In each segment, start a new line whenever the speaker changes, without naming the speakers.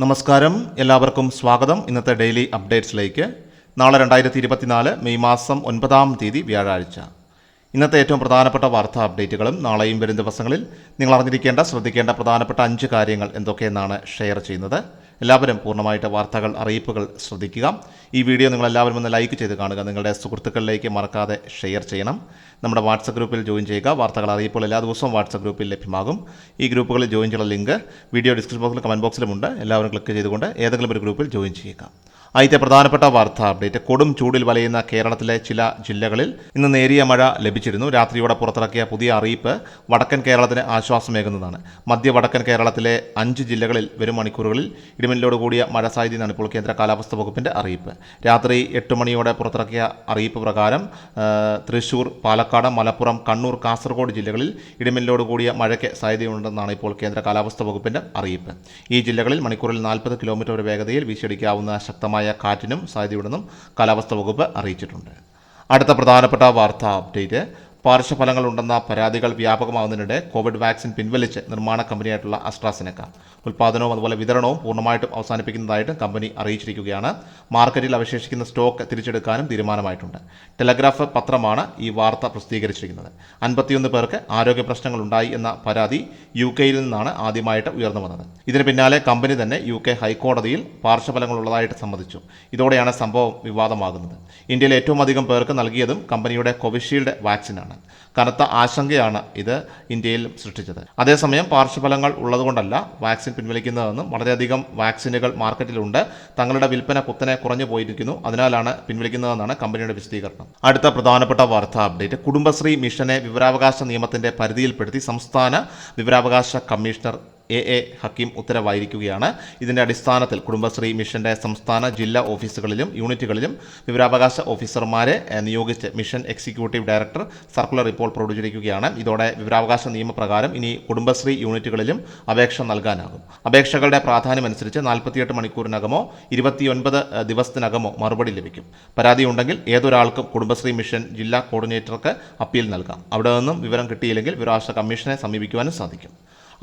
നമസ്കാരം. എല്ലാവർക്കും സ്വാഗതം. ഇന്നത്തെ ഡെയിലി അപ്ഡേറ്റ്സിലേക്ക്. നാളെ രണ്ടായിരത്തി ഇരുപത്തിനാല് മെയ് മാസം ഒൻപതാം തീയതി വ്യാഴാഴ്ച. ഇന്നത്തെ ഏറ്റവും പ്രധാനപ്പെട്ട വാർത്താ അപ്ഡേറ്റുകളും നാളെയും വരും ദിവസങ്ങളിൽ നിങ്ങൾ അറിഞ്ഞിരിക്കേണ്ട ശ്രദ്ധിക്കേണ്ട പ്രധാനപ്പെട്ട അഞ്ച് കാര്യങ്ങൾ എന്തൊക്കെയെന്നാണ് ഷെയർ ചെയ്യുന്നത്. എല്ലാവരും പൂർണമായിട്ട് വാർത്തകൾ അറിയിപ്പുകൾ ശ്രദ്ധിക്കുക. ഈ വീഡിയോ നിങ്ങൾ എല്ലാവരും ഒന്ന് ലൈക്ക് ചെയ്ത് കാണുക. നിങ്ങളുടെ സുഹൃത്തുക്കളിലേക്ക് മറക്കാതെ ഷെയർ ചെയ്യണം. നമ്മുടെ വാട്സപ്പ് ഗ്രൂപ്പിൽ ജോയിൻ ചെയ്യുക. വാർത്തകൾ അറിയിപ്പുകൾ എല്ലാ ദിവസവും വാട്സപ്പ് ഗ്രൂപ്പിൽ ലഭ്യമാകും. ഈ ഗ്രൂപ്പുകളിൽ ജോയിൻ ചെയ്യുന്ന ലിങ്ക് വീഡിയോ ഡിസ്ക്രിപ്ഷൻ ബോക്സിലും കമന്റ് ബോക്സിലുമുണ്ട് എല്ലാവരും ക്ലിക്ക് ചെയ്തുകൊണ്ട് ഏതെങ്കിലും ഒരു ഗ്രൂപ്പിൽ ജോയിൻ ചെയ്യുക. ആദ്യത്തെ പ്രധാനപ്പെട്ട വാർത്താ അപ്ഡേറ്റ്. കൊടും ചൂടിൽ വലയുന്ന കേരളത്തിലെ ചില ജില്ലകളിൽ ഇന്ന് നേരിയ മഴ ലഭിച്ചിരുന്നു. രാത്രിയോടെ പുറത്തിറക്കിയ പുതിയ അറിയിപ്പ് വടക്കൻ കേരളത്തിന് ആശ്വാസമേകുന്നതാണ്. മധ്യ വടക്കൻ കേരളത്തിലെ അഞ്ച് ജില്ലകളിൽ വരും മണിക്കൂറുകളിൽ ഇടിമിന്നലോട് കൂടിയ മഴ സാധ്യതയാണ് ഇപ്പോൾ കേന്ദ്ര കാലാവസ്ഥാ വകുപ്പിന്റെ അറിയിപ്പ്. രാത്രി എട്ട് മണിയോടെ പുറത്തിറക്കിയ അറിയിപ്പ് പ്രകാരം തൃശൂർ പാലക്കാട് മലപ്പുറം കണ്ണൂർ കാസർഗോഡ് ജില്ലകളിൽ ഇടിമിന്നലോട് കൂടിയ മഴയ്ക്ക് സാധ്യതയുണ്ടെന്നാണ് ഇപ്പോൾ കേന്ദ്ര കാലാവസ്ഥാ വകുപ്പിന്റെ അറിയിപ്പ്. ഈ ജില്ലകളിൽ മണിക്കൂറിൽ നാൽപ്പത് കിലോമീറ്റർ വരെ വേഗതയിൽ വീശിയടിക്കാവുന്ന ശക്തമായ കാറ്റിനും സാധ്യതയുണ്ടെന്നും കാലാവസ്ഥാ വകുപ്പ് അറിയിച്ചിട്ടുണ്ട്. അടുത്ത പ്രധാനപ്പെട്ട വാർത്താ അപ്ഡേറ്റ് പാർശ്വഫലങ്ങൾ ഉണ്ടെന്ന പരാതികൾ വ്യാപകമാവുന്നതിനിടെ കോവിഡ് വാക്സിൻ പിൻവലിച്ച് നിർമ്മാണ കമ്പനിയായിട്ടുള്ള അസ്ട്രാസിനക്ക. ഉൽപ്പാദനവും അതുപോലെ വിതരണവും പൂർണമായിട്ടും അവസാനിപ്പിക്കുന്നതായിട്ടും കമ്പനി അറിയിച്ചിരിക്കുകയാണ്. മാർക്കറ്റിൽ അവശേഷിക്കുന്ന സ്റ്റോക്ക് തിരിച്ചെടുക്കാനും തീരുമാനമായിട്ടുണ്ട്. ടെലഗ്രാഫ് പത്രമാണ് ഈ വാർത്ത പ്രസിദ്ധീകരിച്ചിരിക്കുന്നത്. അൻപത്തിയൊന്ന് പേർക്ക് ആരോഗ്യ പ്രശ്നങ്ങൾ ഉണ്ടായി എന്ന പരാതി യു കെയിൽ നിന്നാണ് ആദ്യമായിട്ട് ഉയർന്നു വന്നത്. ഇതിന് പിന്നാലെ കമ്പനി തന്നെ യു കെ ഹൈക്കോടതിയിൽ പാർശ്വഫലങ്ങളുള്ളതായിട്ട് സമ്മതിച്ചു. ഇതോടെയാണ് സംഭവം വിവാദമാകുന്നത്. ഇന്ത്യയിൽ ഏറ്റവും അധികം പേർക്ക് നൽകിയതും കമ്പനിയുടെ കോവിഷീൽഡ് വാക്സിനാണ്. കനത്ത ആശങ്കയാണ് ഇത് ഇന്ത്യയിൽ സൃഷ്ടിച്ചത്. അതേസമയം പാർശ്വഫലങ്ങൾ ഉള്ളതുകൊണ്ടല്ല വാക്സിൻ പിൻവലിക്കുന്നതെന്നും വളരെയധികം വാക്സിനുകൾ മാർക്കറ്റിലുണ്ട്. തങ്ങളുടെ വിൽപ്പന കുത്തനെ കുറഞ്ഞു പോയിരിക്കുന്നു. അതിനാലാണ് പിൻവലിക്കുന്നതെന്നാണ് കമ്പനിയുടെ വിശദീകരണം. അടുത്ത പ്രധാനപ്പെട്ട വാർത്താ അപ്ഡേറ്റ്. കുടുംബശ്രീ മിഷനെ വിവരാവകാശ നിയമത്തിന്റെ പരിധിയിൽപ്പെടുത്തി സംസ്ഥാന വിവരാവകാശ കമ്മീഷണർ എ എ ഹക്കീം ഉത്തരവായിരിക്കുകയാണ്. ഇതിന്റെ അടിസ്ഥാനത്തിൽ കുടുംബശ്രീ മിഷന്റെ സംസ്ഥാന ജില്ലാ ഓഫീസുകളിലും യൂണിറ്റുകളിലും വിവരാവകാശ ഓഫീസർമാരെ നിയോഗിച്ച് മിഷൻ എക്സിക്യൂട്ടീവ് ഡയറക്ടർ സർക്കുലർ ഇപ്പോൾ പുറപ്പെടുവിച്ചിരിക്കുകയാണ് ഇതോടെ വിവരാവകാശ നിയമപ്രകാരം ഇനി കുടുംബശ്രീ യൂണിറ്റുകളിലും അപേക്ഷ നൽകാനാകും. അപേക്ഷകളുടെ പ്രാധാന്യമനുസരിച്ച് നാൽപ്പത്തിയെട്ട് മണിക്കൂറിനകമോ ഇരുപത്തിയൊൻപത് ദിവസത്തിനകമോ മറുപടി ലഭിക്കും. പരാതി ഉണ്ടെങ്കിൽ ഏതൊരാൾക്കും കുടുംബശ്രീ മിഷൻ ജില്ലാ കോർഡിനേറ്റർക്ക് അപ്പീൽ നൽകാം. അവിടെ നിന്നും വിവരം കിട്ടിയില്ലെങ്കിൽ വിവരാവകാശ കമ്മീഷനെ സമീപിക്കുവാനും സാധിക്കും.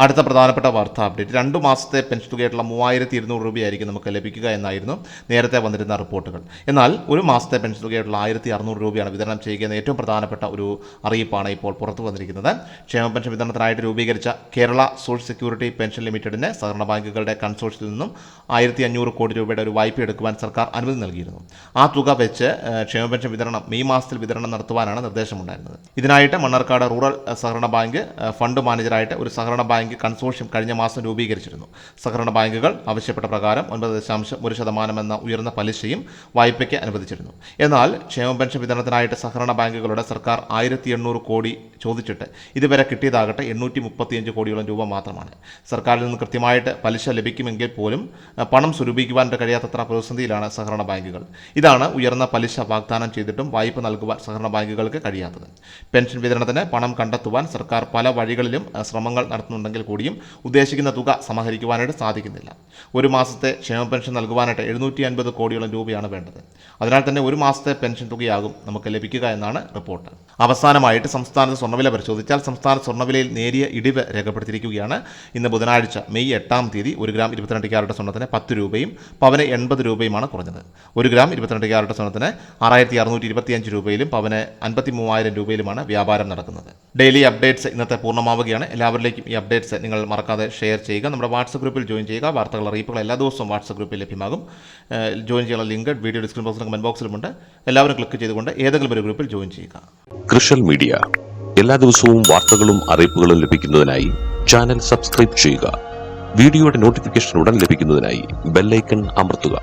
അടുത്ത പ്രധാനപ്പെട്ട വാർത്ത അപ്ഡേറ്റ്. രണ്ട് മാസത്തെ പെൻഷൻ തുകയായിട്ടുള്ള മൂവായിരത്തി ഇരുന്നൂറ് രൂപയായിരിക്കും നമുക്ക് ലഭിക്കുക എന്നായിരുന്നു നേരത്തെ വന്നിരുന്ന റിപ്പോർട്ടുകൾ. എന്നാൽ ഒരു മാസത്തെ പെൻഷൻ തുകയായിട്ടുള്ള ആയിരത്തി അറുന്നൂറ് രൂപയാണ് വിതരണം ചെയ്യുക എന്ന ഏറ്റവും പ്രധാനപ്പെട്ട ഒരു അറിയിപ്പാണ് ഇപ്പോൾ പുറത്തു വന്നിരിക്കുന്നത്. ക്ഷേമ പെൻഷൻ വിതരണത്തിനായിട്ട് രൂപീകരിച്ച കേരള സോഷ്യൽ സെക്യൂരിറ്റി പെൻഷൻ ലിമിറ്റഡിന് സഹകരണ ബാങ്കുകളുടെ കൺസോർഷ്യത്തിൽ നിന്നും ആയിരത്തി അഞ്ഞൂറ് കോടി രൂപയുടെ ഒരു വായ്പ എടുക്കുവാൻ സർക്കാർ അനുമതി നൽകിയിരുന്നു. ആ തുക വെച്ച് ക്ഷേമ പെൻഷൻ വിതരണം മെയ് മാസത്തിൽ വിതരണം നടത്തുവാനാണ് നിർദ്ദേശമുണ്ടായിരുന്നത്. ഇതിനായിട്ട് മണ്ണാർക്കാട് റൂറൽ സഹകരണ ബാങ്ക് ഫണ്ട് മാനേജറായിട്ട് ഒരു സഹകരണ ബാങ്ക് കൺസോർഷ്യം കഴിഞ്ഞ മാസം രൂപീകരിച്ചിരുന്നു. സഹകരണ ബാങ്കുകൾ ആവശ്യപ്പെട്ട പ്രകാരം ഒൻപത് ദശാംശം ഒരു ശതമാനം എന്ന ഉയർന്ന പലിശയും വായ്പയ്ക്ക് അനുവദിച്ചിരുന്നു. എന്നാൽ ക്ഷേമ പെൻഷൻ വിതരണത്തിനായിട്ട് സഹകരണ ബാങ്കുകളുടെ സർക്കാർ ആയിരത്തി എണ്ണൂറ് കോടി ചോദിച്ചിട്ട് ഇതുവരെ കിട്ടിയതാകട്ടെ എണ്ണൂറ്റി മുപ്പത്തിയഞ്ച് കോടിയോളം രൂപ മാത്രമാണ്. സർക്കാരിൽ നിന്ന് കൃത്യമായിട്ട് പലിശ ലഭിക്കുമെങ്കിൽ പോലും പണം സ്വരൂപിക്കുവാൻ കഴിയാത്തത്ര പ്രതിസന്ധിയിലാണ് സഹകരണ ബാങ്കുകൾ. ഇതാണ് ഉയർന്ന പലിശ വാഗ്ദാനം ചെയ്തിട്ടും വായ്പ നൽകുവാൻ സഹകരണ ബാങ്കുകൾക്ക് കഴിയാത്തത്. പെൻഷൻ വിതരണത്തിന് പണം കണ്ടെത്തുവാൻ സർക്കാർ പല വഴികളിലും ശ്രമങ്ങൾ നടത്തുന്നുണ്ടെങ്കിൽ കൂടിയും ഉദ്ദേശിക്കുന്ന തുക സമാഹരിക്കുവാനായിട്ട് സാധിക്കുന്നില്ല. ഒരു മാസത്തെ ക്ഷേമ പെൻഷൻ നൽകുവാനായിട്ട് എഴുന്നൂറ്റി അൻപത് കോടിയോളം രൂപയാണ് വേണ്ടത്. അതിനാൽ തന്നെ ഒരു മാസത്തെ പെൻഷൻ തുകയാകും നമുക്ക് ലഭിക്കുക എന്നാണ് റിപ്പോർട്ട്. അവസാനമായിട്ട് സംസ്ഥാനത്ത് സ്വർണവില പരിശോധിച്ചാൽ സംസ്ഥാന സ്വർണവിലയിൽ നേരിയ ഇടിവ് രേഖപ്പെടുത്തിയിരിക്കുകയാണ്. ഇന്ന് ബുധനാഴ്ച മെയ് എട്ടാം തീയതി ഒരു ഗ്രാം ഇരുപത്തിരണ്ട് ക്യാരറ്റ് സ്വർണത്തിന് പത്ത് രൂപയും പവന് എൺപത് രൂപയുമാണ് കുറഞ്ഞത്. ഒരു ഗ്രാം ഇരുപത്തിരണ്ട് ക്യാരറ്റ് സ്വർണത്തിന് ആറായിരത്തി അറുന്നൂറ്റി ഇരുപത്തിയഞ്ച് രൂപയിലും പവന് അൻപത്തി മൂവായിരം രൂപയിലുമാണ് വ്യാപാരം നടക്കുന്നത്. ഡെയിലി അപ്ഡേറ്റ്സ് ഇന്നത്തെ പൂർണമാവുകയാണ്. എല്ലാവരിലേക്കും ഈ അപ്ഡേറ്റ്സ് നിങ്ങൾ മറക്കാതെ ഷെയർ ചെയ്യുക. നമ്മുടെ വാട്സപ്പ് ഗ്രൂപ്പിൽ ജോയിൻ ചെയ്യുക. വാർത്തകൾ അറിയിപ്പുകൾ എല്ലാ ദിവസവും വാട്സപ്പ് ഗ്രൂപ്പിൽ ലഭ്യമാകും. ജോയിൻ ചെയ്യാനുള്ള ലിങ്ക് വീഡിയോ ഡിസ്ക്രിപ്ഷൻ ബോക്സിലും കമന്റ് ബോക്സിലുമുണ്ട് എല്ലാവരും ക്ലിക്ക് ചെയ്തുകൊണ്ട് ഏതെങ്കിലും ഒരു ഗ്രൂപ്പിൽ ജോയിൻ ചെയ്യുക.
കൃഷൽ മീഡിയ എല്ലാ ദിവസവും വാർത്തകളും അറിയിപ്പുകളും ലഭിക്കുന്നതിനായി ചാനൽ സബ്സ്ക്രൈബ് ചെയ്യുക. വീഡിയോയുടെ നോട്ടിഫിക്കേഷൻ ഉടൻ ലഭിക്കുന്നതിനായി ബെല്ലൈക്കൺ അമർത്തുക.